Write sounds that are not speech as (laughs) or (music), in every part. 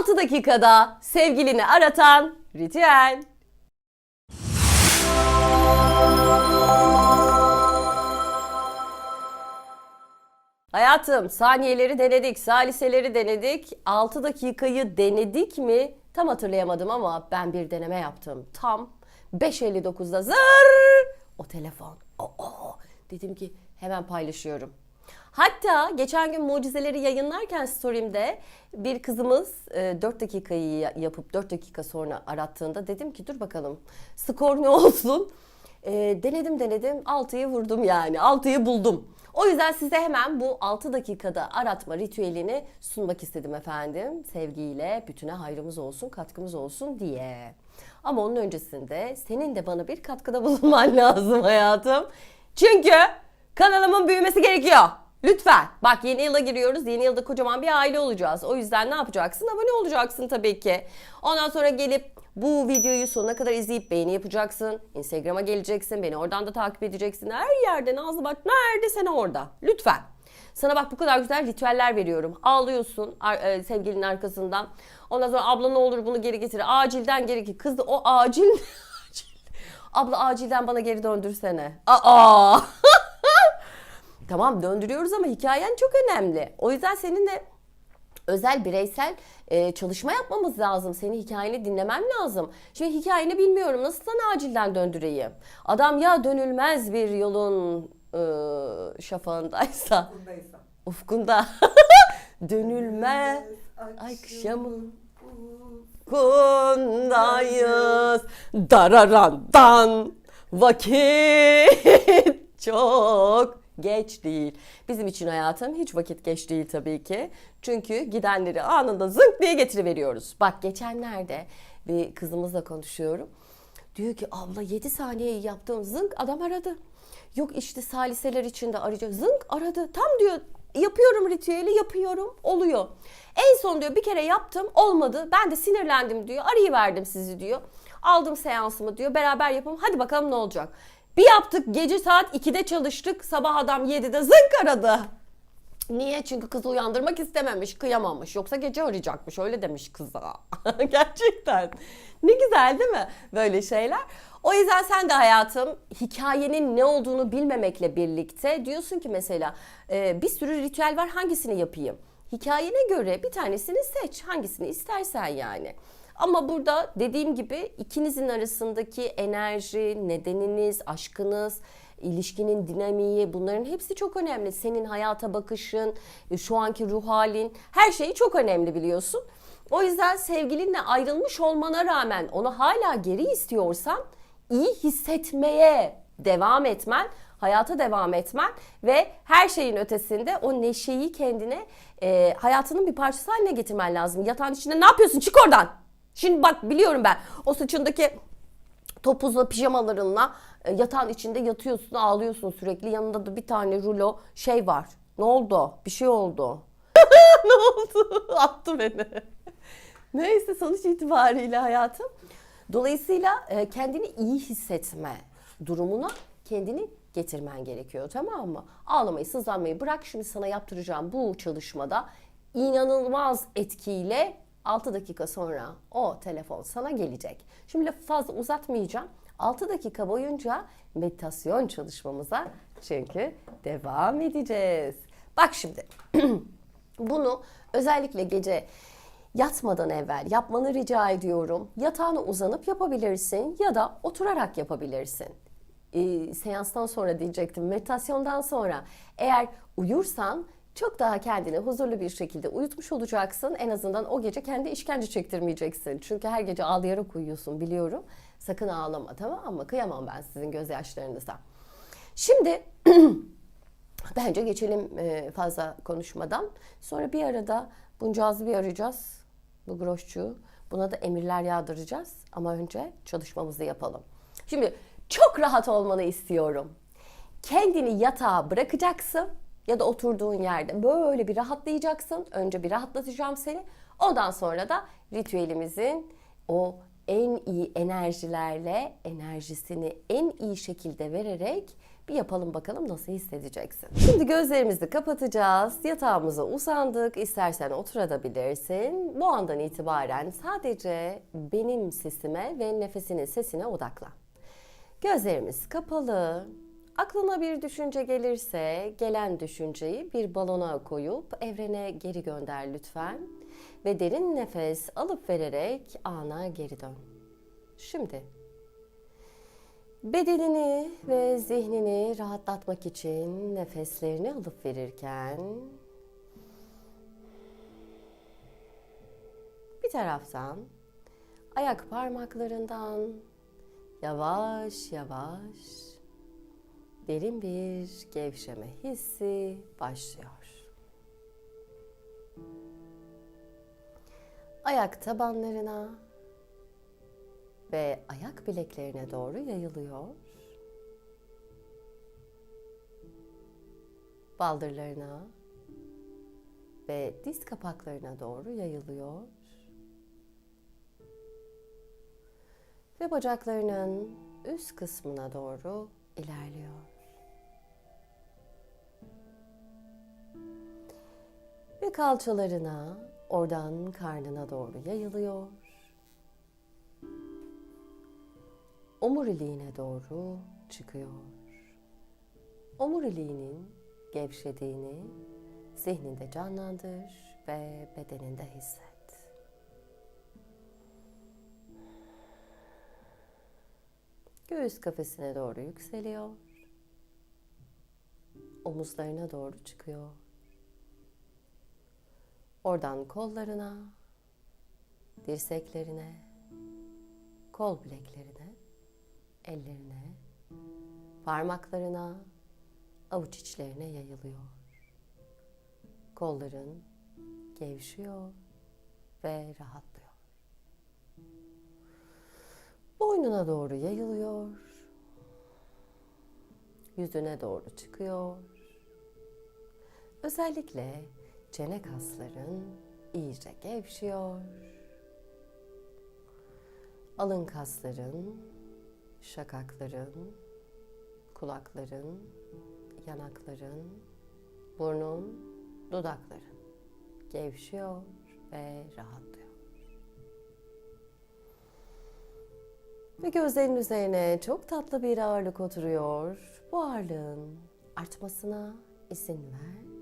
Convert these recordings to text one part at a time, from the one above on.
6 dakikada sevgilini aratan ritüel. Hayatım saniyeleri denedik, saliseleri denedik. 6 dakikayı denedik mi? Tam hatırlayamadım ama ben bir deneme yaptım. Tam 5.59'da zır o telefon. O, o. Dedim ki hemen paylaşıyorum. Hatta geçen gün mucizeleri yayınlarken story'imde bir kızımız e, 4 dakikayı ya- yapıp 4 dakika sonra arattığında dedim ki dur bakalım skor ne olsun. E, denedim denedim 6'yı vurdum yani 6'yı buldum. O yüzden size hemen bu 6 dakikada aratma ritüelini sunmak istedim efendim. Sevgiyle bütüne hayrımız olsun, katkımız olsun diye. Ama onun öncesinde senin de bana bir katkıda bulunman (laughs) lazım hayatım. Çünkü kanalımın büyümesi gerekiyor. Lütfen. Bak yeni yıla giriyoruz. Yeni yılda kocaman bir aile olacağız. O yüzden ne yapacaksın? Abone olacaksın tabii ki. Ondan sonra gelip bu videoyu sonuna kadar izleyip beğeni yapacaksın. Instagram'a geleceksin. Beni oradan da takip edeceksin. Her yerde Nazlı bak nerede sen orada. Lütfen. Sana bak bu kadar güzel ritüeller veriyorum. Ağlıyorsun e, sevgilinin arkasından. Ondan sonra abla ne olur bunu geri getir. Acilden geri getir. Kız o (laughs) acil. Abla acilden bana geri döndürsene. Aa! (laughs) tamam döndürüyoruz ama hikayen çok önemli. O yüzden seninle özel bireysel e, çalışma yapmamız lazım. Senin hikayeni dinlemem lazım. Şimdi hikayeni bilmiyorum. Nasıl sana acilden döndüreyim? Adam ya dönülmez bir yolun e, şafağındaysa, Bundaysa. ufkunda (laughs) dönülmez akşamın ufkundayız. Dararandan vakit (laughs) çok geç değil. Bizim için hayatım hiç vakit geç değil tabii ki. Çünkü gidenleri anında zınk diye getiriveriyoruz. Bak geçenlerde bir kızımızla konuşuyorum. Diyor ki abla 7 saniyeyi yaptım zınk adam aradı. Yok işte saliseler içinde arayacak. Zınk aradı. Tam diyor yapıyorum ritüeli yapıyorum oluyor. En son diyor bir kere yaptım olmadı. Ben de sinirlendim diyor. Arayıverdim sizi diyor. Aldım seansımı diyor. Beraber yapalım. Hadi bakalım ne olacak. Bir yaptık gece saat 2'de çalıştık. Sabah adam 7'de zınk aradı. Niye? Çünkü kızı uyandırmak istememiş, kıyamamış. Yoksa gece arayacakmış. Öyle demiş kıza. (laughs) Gerçekten. Ne güzel değil mi? Böyle şeyler. O yüzden sen de hayatım hikayenin ne olduğunu bilmemekle birlikte diyorsun ki mesela e, bir sürü ritüel var hangisini yapayım? Hikayene göre bir tanesini seç. Hangisini istersen yani. Ama burada dediğim gibi ikinizin arasındaki enerji, nedeniniz, aşkınız, ilişkinin dinamiği bunların hepsi çok önemli. Senin hayata bakışın, e, şu anki ruh halin her şeyi çok önemli biliyorsun. O yüzden sevgilinle ayrılmış olmana rağmen onu hala geri istiyorsan iyi hissetmeye devam etmen, hayata devam etmen ve her şeyin ötesinde o neşeyi kendine e, hayatının bir parçası haline getirmen lazım. Yatağın içinde ne yapıyorsun? Çık oradan. Şimdi bak biliyorum ben o saçındaki topuzla pijamalarınla e, yatağın içinde yatıyorsun ağlıyorsun sürekli yanında da bir tane rulo şey var. Ne oldu? Bir şey oldu. (laughs) ne oldu? (laughs) Attı beni. Neyse sonuç itibariyle hayatım. Dolayısıyla e, kendini iyi hissetme durumuna kendini getirmen gerekiyor tamam mı? Ağlamayı, sızlanmayı bırak. Şimdi sana yaptıracağım bu çalışmada inanılmaz etkiyle 6 dakika sonra o telefon sana gelecek. Şimdi lafı fazla uzatmayacağım. 6 dakika boyunca meditasyon çalışmamıza çünkü devam edeceğiz. Bak şimdi (clears throat) bunu özellikle gece yatmadan evvel yapmanı rica ediyorum. Yatağına uzanıp yapabilirsin ya da oturarak yapabilirsin. Ee, seanstan sonra diyecektim, meditasyondan sonra eğer uyursan çok daha kendini huzurlu bir şekilde uyutmuş olacaksın. En azından o gece kendi işkence çektirmeyeceksin. Çünkü her gece ağlayarak uyuyorsun biliyorum. Sakın ağlama tamam mı? Kıyamam ben sizin gözyaşlarınıza. Şimdi (clears throat) Bence geçelim e, fazla konuşmadan. Sonra bir arada buncağızı bir arayacağız. Bu broşçuğu. Buna da emirler yağdıracağız. Ama önce çalışmamızı yapalım. Şimdi çok rahat olmanı istiyorum. Kendini yatağa bırakacaksın ya da oturduğun yerde böyle bir rahatlayacaksın. Önce bir rahatlatacağım seni. Ondan sonra da ritüelimizin o en iyi enerjilerle enerjisini en iyi şekilde vererek Bir yapalım bakalım nasıl hissedeceksin. Şimdi gözlerimizi kapatacağız. Yatağımıza uzandık. İstersen oturabilirsin. Bu andan itibaren sadece benim sesime ve nefesinin sesine odaklan. Gözlerimiz kapalı. Aklına bir düşünce gelirse gelen düşünceyi bir balona koyup evrene geri gönder lütfen. Ve derin nefes alıp vererek ana geri dön. Şimdi bedenini ve zihnini rahatlatmak için nefeslerini alıp verirken bir taraftan ayak parmaklarından yavaş yavaş derin bir gevşeme hissi başlıyor. Ayak tabanlarına ve ayak bileklerine doğru yayılıyor. Baldırlarına ve diz kapaklarına doğru yayılıyor. Ve bacaklarının üst kısmına doğru ilerliyor. Kalçalarına, oradan karnına doğru yayılıyor. Omuriliğine doğru çıkıyor. Omuriliğinin gevşediğini zihninde canlandır ve bedeninde hisset. Göğüs kafesine doğru yükseliyor. Omuzlarına doğru çıkıyor. Oradan kollarına, dirseklerine, kol bileklerine, ellerine, parmaklarına, avuç içlerine yayılıyor. Kolların gevşiyor ve rahatlıyor. Boynuna doğru yayılıyor. Yüzüne doğru çıkıyor. Özellikle çene kasların iyice gevşiyor. Alın kasların, şakakların, kulakların, yanakların, burnun, dudakların gevşiyor ve rahatlıyor. Ve gözlerin üzerine çok tatlı bir ağırlık oturuyor. Bu ağırlığın artmasına izin ver.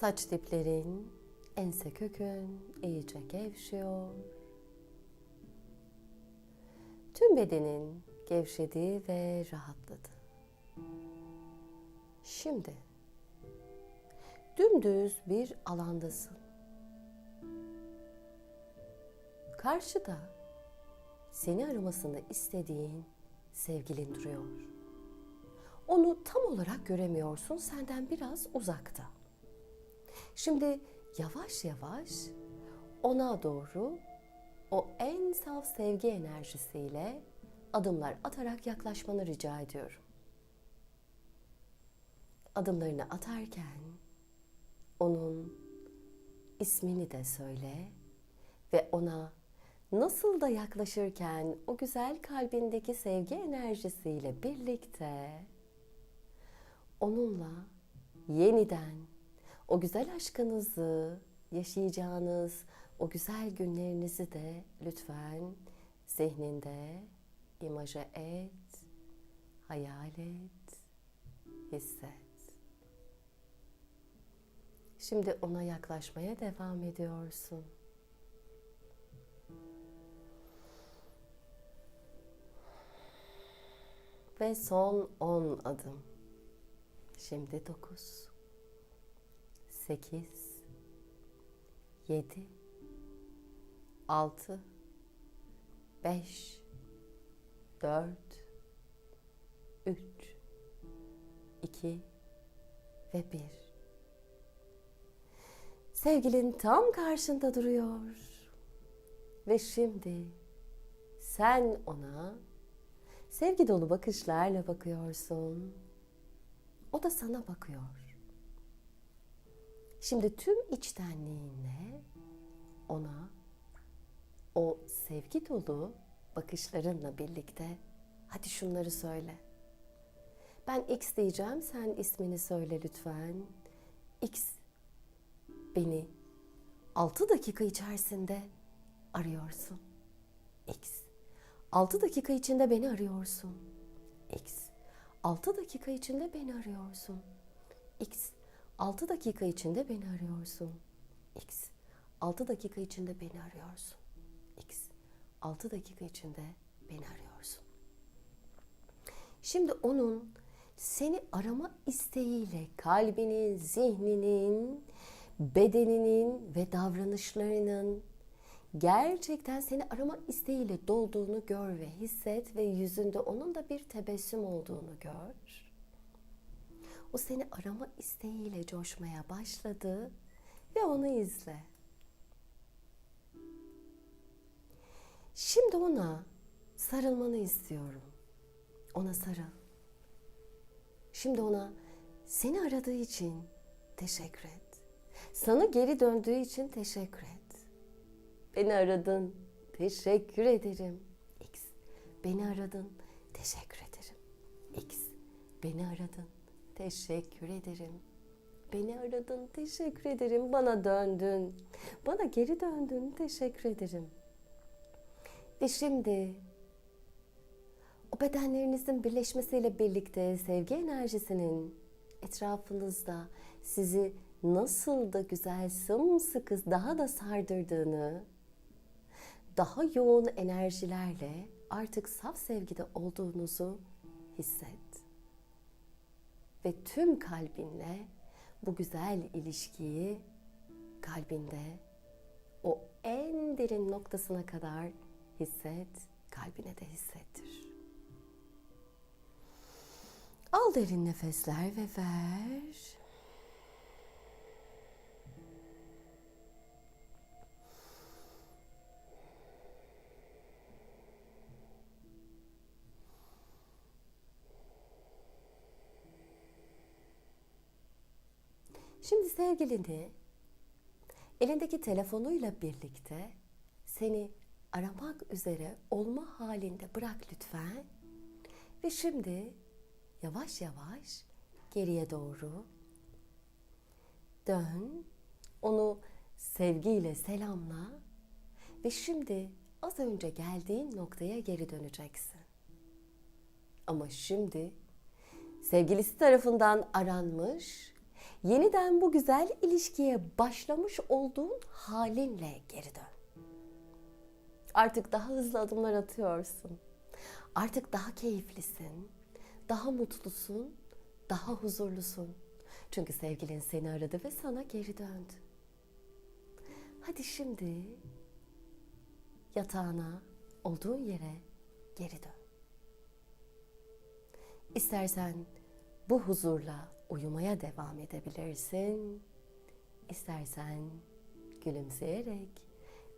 Saç diplerin, ense kökün iyice gevşiyor. Tüm bedenin gevşedi ve rahatladı. Şimdi dümdüz bir alandasın. Karşıda seni aramasını istediğin sevgilin duruyor. Onu tam olarak göremiyorsun, senden biraz uzakta. Şimdi yavaş yavaş ona doğru o en saf sevgi enerjisiyle adımlar atarak yaklaşmanı rica ediyorum. Adımlarını atarken onun ismini de söyle ve ona nasıl da yaklaşırken o güzel kalbindeki sevgi enerjisiyle birlikte onunla yeniden o güzel aşkınızı yaşayacağınız o güzel günlerinizi de lütfen zihninde imaje et, hayal et, hisset. Şimdi ona yaklaşmaya devam ediyorsun. Ve son 10 adım. Şimdi 9 8 7 6 5 4 3 2 ve 1 Sevgilin tam karşında duruyor. Ve şimdi sen ona sevgi dolu bakışlarla bakıyorsun. O da sana bakıyor. Şimdi tüm içtenliğinle ona o sevgi dolu bakışlarınla birlikte Hadi şunları söyle. Ben X diyeceğim, sen ismini söyle lütfen. X beni 6 dakika içerisinde arıyorsun. X. 6 dakika içinde beni arıyorsun. X. 6 dakika içinde beni arıyorsun. X. 6 dakika içinde beni arıyorsun. X. 6 dakika içinde beni arıyorsun. X. 6 dakika içinde beni arıyorsun. Şimdi onun seni arama isteğiyle kalbinin, zihninin, bedeninin ve davranışlarının gerçekten seni arama isteğiyle dolduğunu gör ve hisset ve yüzünde onun da bir tebessüm olduğunu gör. O seni arama isteğiyle coşmaya başladı ve onu izle. Şimdi ona sarılmanı istiyorum. Ona sarıl. Şimdi ona seni aradığı için teşekkür et. Sana geri döndüğü için teşekkür et. Beni aradın. Teşekkür ederim. X. Beni aradın. Teşekkür ederim. X. Beni aradın. Teşekkür ederim. Beni aradın. Teşekkür ederim. Bana döndün. Bana geri döndün. Teşekkür ederim. Ve şimdi o bedenlerinizin birleşmesiyle birlikte sevgi enerjisinin etrafınızda sizi nasıl da güzel sımsıkı daha da sardırdığını, daha yoğun enerjilerle artık saf sevgide olduğunuzu hisset. Ve tüm kalbinle bu güzel ilişkiyi kalbinde o en derin noktasına kadar hisset, kalbine de hissettir. Al derin nefesler ve ver. Sevgilini elindeki telefonuyla birlikte seni aramak üzere olma halinde bırak lütfen. Ve şimdi yavaş yavaş geriye doğru dön. Onu sevgiyle selamla ve şimdi az önce geldiğin noktaya geri döneceksin. Ama şimdi sevgilisi tarafından aranmış, yeniden bu güzel ilişkiye başlamış olduğun halinle geri dön. Artık daha hızlı adımlar atıyorsun. Artık daha keyiflisin, daha mutlusun, daha huzurlusun. Çünkü sevgilin seni aradı ve sana geri döndü. Hadi şimdi yatağına, olduğun yere geri dön. İstersen bu huzurla uyumaya devam edebilirsin. İstersen gülümseyerek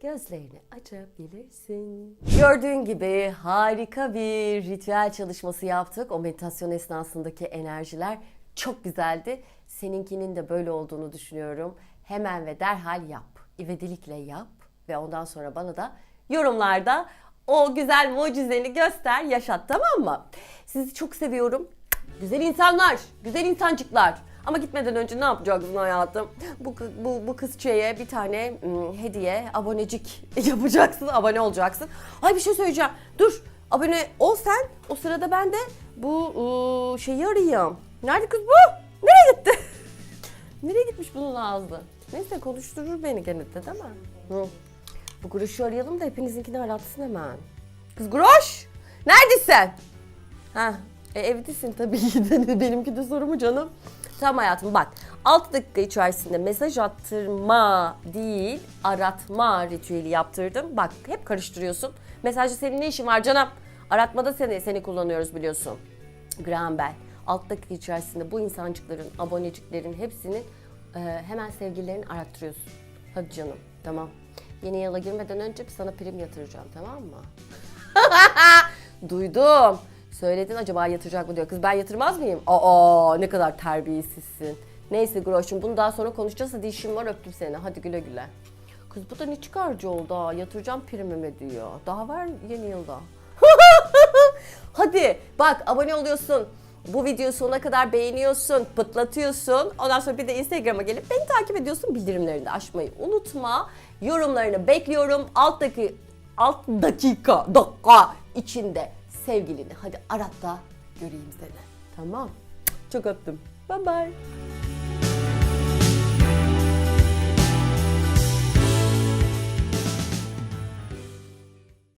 gözlerini açabilirsin. Gördüğün gibi harika bir ritüel çalışması yaptık. O meditasyon esnasındaki enerjiler çok güzeldi. Seninkinin de böyle olduğunu düşünüyorum. Hemen ve derhal yap. İvedilikle yap ve ondan sonra bana da yorumlarda o güzel mucizeni göster, yaşat tamam mı? Sizi çok seviyorum. Güzel insanlar, güzel insancıklar. Ama gitmeden önce ne yapacaksın hayatım? Bu, bu, bu kızçeye bir tane ım, hediye, abonecik (laughs) yapacaksın, abone olacaksın. Ay bir şey söyleyeceğim. Dur, abone ol sen. O sırada ben de bu ıı, şeyi arayayım. Nerede kız bu? Nereye gitti? (laughs) Nereye gitmiş bunun ağzı? Neyse konuşturur beni gene de değil mi? Hı. Bu Groş'u arayalım da hepinizinkini aratsın hemen. Kız Groş! Neredesin? Ha, e, evdesin tabii ki de (laughs) benimki de sorumu canım. Tamam hayatım bak 6 dakika içerisinde mesaj attırma değil aratma ritüeli yaptırdım. Bak hep karıştırıyorsun. Mesajda senin ne işin var canım? Aratmada seni, seni kullanıyoruz biliyorsun. Graham Bell 6 dakika içerisinde bu insancıkların, aboneciklerin hepsinin e, hemen sevgililerini arattırıyorsun. Hadi canım tamam. Yeni yıla girmeden önce bir sana prim yatıracağım tamam mı? (laughs) Duydum. Söyledin acaba yatıracak mı diyor. Kız ben yatırmaz mıyım? Aa ne kadar terbiyesizsin. Neyse Groş'um bunu daha sonra konuşacağız. Hadi işim var öptüm seni. Hadi güle güle. Kız bu da ne çıkarcı oldu ha. Yatıracağım primime diyor. Daha var yeni yılda. (laughs) Hadi bak abone oluyorsun. Bu videoyu sonuna kadar beğeniyorsun, pıtlatıyorsun. Ondan sonra bir de Instagram'a gelip beni takip ediyorsun. Bildirimlerini de açmayı unutma. Yorumlarını bekliyorum. Alttaki alt dakika dakika içinde sevgilini. Hadi arat da göreyim seni. Tamam. Çok öptüm. Bye bye.